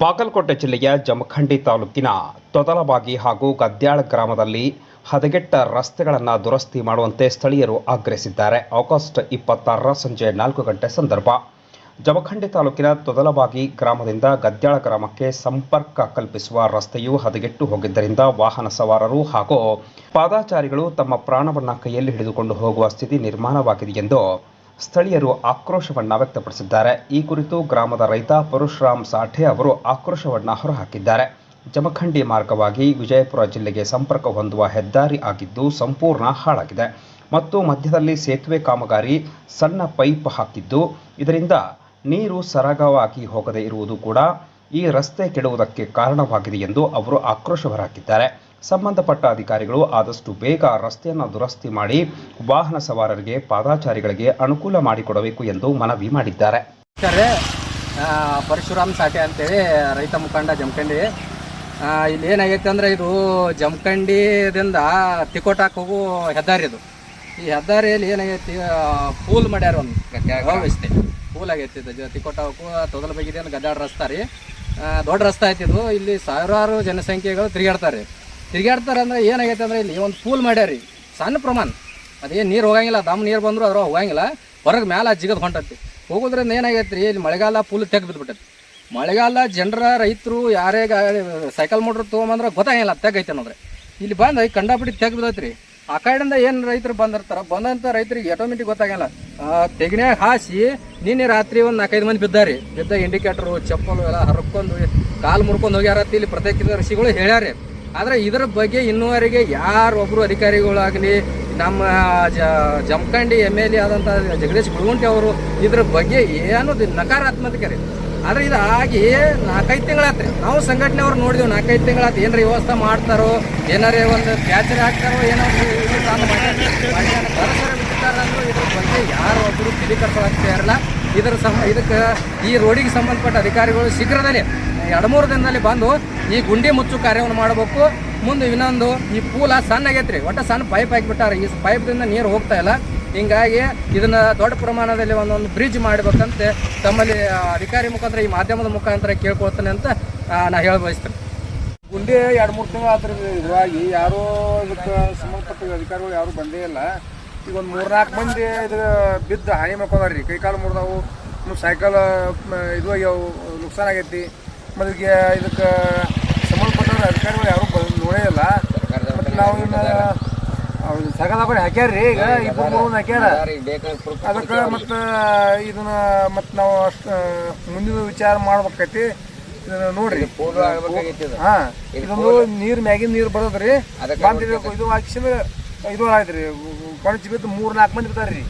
ಬಾಗಲಕೋಟೆ ಜಿಲ್ಲೆಯ ಜಮಖಂಡಿ ತಾಲೂಕಿನ ತೊದಲಬಾಗಿ ಹಾಗೂ ಗದ್ಯಾಳ ಗ್ರಾಮದಲ್ಲಿ ಹದಗೆಟ್ಟ ರಸ್ತೆಗಳನ್ನು ದುರಸ್ತಿ ಮಾಡುವಂತೆ ಸ್ಥಳೀಯರು ಆಗ್ರಹಿಸಿದ್ದಾರೆ. ಆಗಸ್ಟ್ ಇಪ್ಪತ್ತಾರರ ಸಂಜೆ ನಾಲ್ಕು ಗಂಟೆ ಸಂದರ್ಭ ಜಮಖಂಡಿ ತಾಲೂಕಿನ ತೊದಲಬಾಗಿ ಗ್ರಾಮದಿಂದ ಗದ್ಯಾಳ ಗ್ರಾಮಕ್ಕೆ ಸಂಪರ್ಕ ಕಲ್ಪಿಸುವ ರಸ್ತೆಯು ಹದಗೆಟ್ಟು ಹೋಗಿದ್ದರಿಂದ ವಾಹನ ಸವಾರರು ಹಾಗೂ ಪಾದಾಚಾರಿಗಳು ತಮ್ಮ ಪ್ರಾಣವನ್ನು ಕೈಯಲ್ಲಿ ಹಿಡಿದುಕೊಂಡು ಹೋಗುವ ಸ್ಥಿತಿ ನಿರ್ಮಾಣವಾಗಿದೆ ಎಂದು ಸ್ಥಳೀಯರು ಆಕ್ರೋಶವನ್ನ ವ್ಯಕ್ತಪಡಿಸಿದ್ದಾರೆ. ಈ ಕುರಿತು ಗ್ರಾಮದ ರೈತ ಪರಶುರಾಮ್ ಸಾಠೆ ಅವರು ಆಕ್ರೋಶವನ್ನ ಹೊರಹಾಕಿದ್ದಾರೆ. ಜಮಖಂಡಿ ಮಾರ್ಗವಾಗಿ ವಿಜಯಪುರ ಜಿಲ್ಲೆಗೆ ಸಂಪರ್ಕ ಹೊಂದುವ ಹೆದ್ದಾರಿ ಆಗಿದ್ದು ಸಂಪೂರ್ಣ ಹಾಳಾಗಿದೆ. ಮತ್ತು ಮಧ್ಯದಲ್ಲಿ ಸೇತುವೆ ಕಾಮಗಾರಿ ಸಣ್ಣ ಪೈಪ್ ಹಾಕಿದ್ದು, ಇದರಿಂದ ನೀರು ಸರಾಗವಾಗಿ ಹೋಗದೇ ಇರುವುದು ಕೂಡ ಈ ರಸ್ತೆ ಕೆಡುವುದಕ್ಕೆ ಕಾರಣವಾಗಿದೆ ಎಂದು ಅವರು ಆಕ್ರೋಶ ಹೊರಹಾಕಿದ್ದಾರೆ. ಸಂಬಂಧಪಟ್ಟ ಅಧಿಕಾರಿಗಳು ಆದಷ್ಟು ಬೇಗ ರಸ್ತೆಯನ್ನು ದುರಸ್ತಿ ಮಾಡಿ ವಾಹನ ಸವಾರರಿಗೆ, ಪಾದಾಚಾರಿಗಳಿಗೆ ಅನುಕೂಲ ಮಾಡಿಕೊಡಬೇಕು ಎಂದು ಮನವಿ ಮಾಡಿದ್ದಾರೆ. ಪರಶುರಾಮ್ ಸಾಟೆ ಅಂತೇಳಿ ರೈತ ಮುಖಂಡ ಜಮಖಂಡಿ. ಇಲ್ಲಿ ಏನಾಗೈತೆ ಅಂದ್ರೆ ಇದು ಜಮಖಂಡಿದಿಂದ ತಿಕೋಟಾಕ್ ಹೋಗೋ ಹೆದ್ದಾರಿ ಇದು ಈ ಹೆದ್ದಾರಿಯಲ್ಲಿ ಏನಾಗೈತಿ ಪೂಲ್ ಮಾಡ್ಯಾರ ಒಂದು ವ್ಯವಸ್ಥೆ. ಪೂಲ್ ಆಗೈತಿ ಇದು ತಿಕೋಟಾಕು ತೊದಲ ಬಗ್ಗೆ ಗದ್ದಾಡ ರಸ್ತೆ ರೀ. ದೊಡ್ಡ ರಸ್ತೆ ಇದು. ಇಲ್ಲಿ ಸಾವಿರಾರು ಜನಸಂಖ್ಯೆಗಳು ತಿರುಗಾಡ್ತಾರೆ ತಿರುಗಾಡ್ತಾರೆ ಅಂದ್ರೆ ಏನಾಗೈತೆ ಅಂದ್ರೆ ಇಲ್ಲಿ ಒಂದು ಪೂಲ್ ಮಾಡ್ಯಾರಿ ಸಣ್ಣ ಪ್ರಮಾಣ. ಅದೇನು ನೀರು ಹೋಗಂಗಿಲ್ಲ, ದಮ್ ನೀರು ಬಂದ್ರು ಅದ್ರ ಹೋಗಂಗಿಲ್ಲ. ಹೊರಗೆ ಮ್ಯಾಲ ಜಿಗದ್ ಹೊಂಟತಿ. ಹೋಗೋದ್ರಿಂದ ಏನಾಗೈತೆ ರೀ, ಇಲ್ಲಿ ಮಳೆಗಾಲ ಪೂಲ್ ತೆಗ್ ಬಿದ್ಬಿಟ್ಟೈತಿ ಮಳೆಗಾಲ ಜನರ, ರೈತರು, ಯಾರೇ ಸೈಕಲ್ ಮೋಟ್ರ್ ತೊಗೊಂಬಂದ್ರೆ ಗೊತ್ತಾಗಿಲ್ಲ ತೆಗೈತೆ ಅನ್ನೋದ್ರೆ. ಇಲ್ಲಿ ಬಂದು ಕಂಡಾಪಟ್ಟಿ ತೆಗ್ ಬಿದೈತ್ರಿ ಆ ಕಡೆಯಿಂದ ಏನು ರೈತರು ಬಂದಿರ್ತಾರೆ ಬಂದಂಥ ರೈತರಿಗೆ ಆಟೋಮೆಟಿಕ್ ಗೊತ್ತಾಗಲ್ಲ ತೆಗಿನ್ಯಾಗ ಹಾಸಿ ನಿನ್ನೆ ರಾತ್ರಿ ಒಂದು ನಾಲ್ಕೈದು ಮಂದಿ ಬಿದ್ದಾರಿ. ಬಿದ್ದ ಇಂಡಿಕೇಟ್ರು ಚಪ್ಪಲು ಎಲ್ಲ ಹರ್ಕೊಂಡು ಕಾಲು ಮುರ್ಕೊಂಡು ಹೋಗ್ಯಾರ ಇಲ್ಲಿ ಪ್ರತ್ಯೇಕ ಋಷಿಗಳು ಹೇಳ್ಯಾರೆ. ಆದ್ರೆ ಇದರ ಬಗ್ಗೆ ಇನ್ನೂವರೆಗೆ ಯಾರೊಬ್ಬರು ಅಧಿಕಾರಿಗಳಾಗಲಿ ನಮ್ಮ, ಜ, ಜಮಖಂಡಿ ಎಂ ಎಲ್ ಎ ಆದಂಥ ಜಗದೀಶ್ ಗುಳಗುಂಟಿ ಅವರು ಇದ್ರ ಬಗ್ಗೆ ಏನು ನಕಾರಾತ್ಮಕ ರೀ. ಆದ್ರೆ ಇದು ಆಗಿ ನಾಲ್ಕೈದು ತಿಂಗಳಾತ್ರಿ ನಾವು ಸಂಘಟನೆ ಅವ್ರು ನೋಡಿದೆವು, ನಾಲ್ಕೈದು ತಿಂಗಳಾತ್ ಏನಾರ ವ್ಯವಸ್ಥೆ ಮಾಡ್ತಾರೋ, ಏನಾರೇ ಒಂದು ಕ್ಯಾಚರ್ ಹಾಕ್ತಾರೋ ಏನಾದ್ರು ಇದ್ರ ಬಗ್ಗೆ ಯಾರು ಒಬ್ಬರು ಕಟ್ಕೊಳಕ್ತಾ ಇರಲ್ಲ ಇದರ ಸಂ ಇದಕ್ಕೆ ಈ ರೋಡಿಗೆ ಸಂಬಂಧಪಟ್ಟ ಅಧಿಕಾರಿಗಳು ಶೀಘ್ರದಲ್ಲೇ ಎರಡು ಮೂರು ದಿನದಲ್ಲಿ ಬಂದು ಈ ಗುಂಡಿ ಮುಚ್ಚು ಕಾರ್ಯವನ್ನು ಮಾಡಬೇಕು. ಮುಂದೆ ಇನ್ನೊಂದು, ಈ ಪೂಲ ಸಣ್ಣ ಆಗೈತೆ ರೀ ಒಟ್ಟು ಸಣ್ಣ ಪೈಪ್ ಹಾಕಿಬಿಟ್ಟಾರೆ. ಈ ಪೈಪ್ದಿಂದ ನೀರು ಹೋಗ್ತಾ ಇಲ್ಲ. ಹಿಂಗಾಗಿ ಇದನ್ನ ದೊಡ್ಡ ಪ್ರಮಾಣದಲ್ಲಿ ಒಂದೊಂದು ಬ್ರಿಡ್ಜ್ ಮಾಡಬೇಕಂತೆ ತಮ್ಮಲ್ಲಿ ಅಧಿಕಾರಿ ಮುಖಾಂತರ, ಈ ಮಾಧ್ಯಮದ ಮುಖಾಂತರ ಕೇಳ್ಕೊಳ್ತಾನೆ ಅಂತ ನಾ ಹೇಳ ಬಯಸ್ತೇನೆ ಗುಂಡಿ ಎರಡು, ಮೂರು ತಿಂಗಳು ಆದ್ರೆ ಇದಾಗಿ ಯಾರೂ ಇದಕ್ಕೆ ಸಂಬಂಧಪಟ್ಟ ಅಧಿಕಾರಿಗಳು ಯಾರು ಬಂದೇ ಇಲ್ಲ. ಈಗ ಒಂದು ಮೂರ್ನಾಲ್ಕು ಮಂದಿ ಇದು ಬಿದ್ದು ಹಾನಿ ಮಾಡ್ಕೊಂಡ್ರಿ ಕೈ ಕಾಲು ಮುರಿದವು ಸೈಕಲ್ ಇದು ಆಗ್ಯಾವು ನುಕ್ಸಾನ್ ಆಗೈತಿ. ಮತ್ತು ಈಗ ಇದಕ್ಕೆ ಸಂಬಂಧಪಟ್ಟವ್ರ ಅಧಿಕಾರಿಗಳು ಯಾರು ಬಂದು ನೋಡೇ ಇಲ್ಲ. ಮತ್ತು ನಾವು ಇನ್ನು ಅವ್ರು ಹಾಕ್ಯಾರ ರೀ ಈಗ ಇಬ್ಬರು ಮೂರು ಹಾಕ್ಯಾರ. ಅದಕ್ಕೆ ಮತ್ತು ಇದನ್ನ ಮತ್ತು ನಾವು ಅಷ್ಟು ಮುಂದಿನ ವಿಚಾರ ಮಾಡ್ಬೇಕೈತಿ. ಇದನ್ನ ನೋಡ್ರಿ. ಹಾ ಇದೊಂದು ನೀರು ಮ್ಯಾಗಿನ ನೀರು ಬರೋದ್ರಿ. ಬಂದಿರಬೇಕು ಇದು ಇದು ಆಯ್ತು ಆಯ್ತ್ರಿ. ಕೊಣಚಿ ಬಿದ್ದು ಮೂರು ನಾಲ್ಕು ಮಂದಿ ಬಿದ್ದಾರ್ರಿ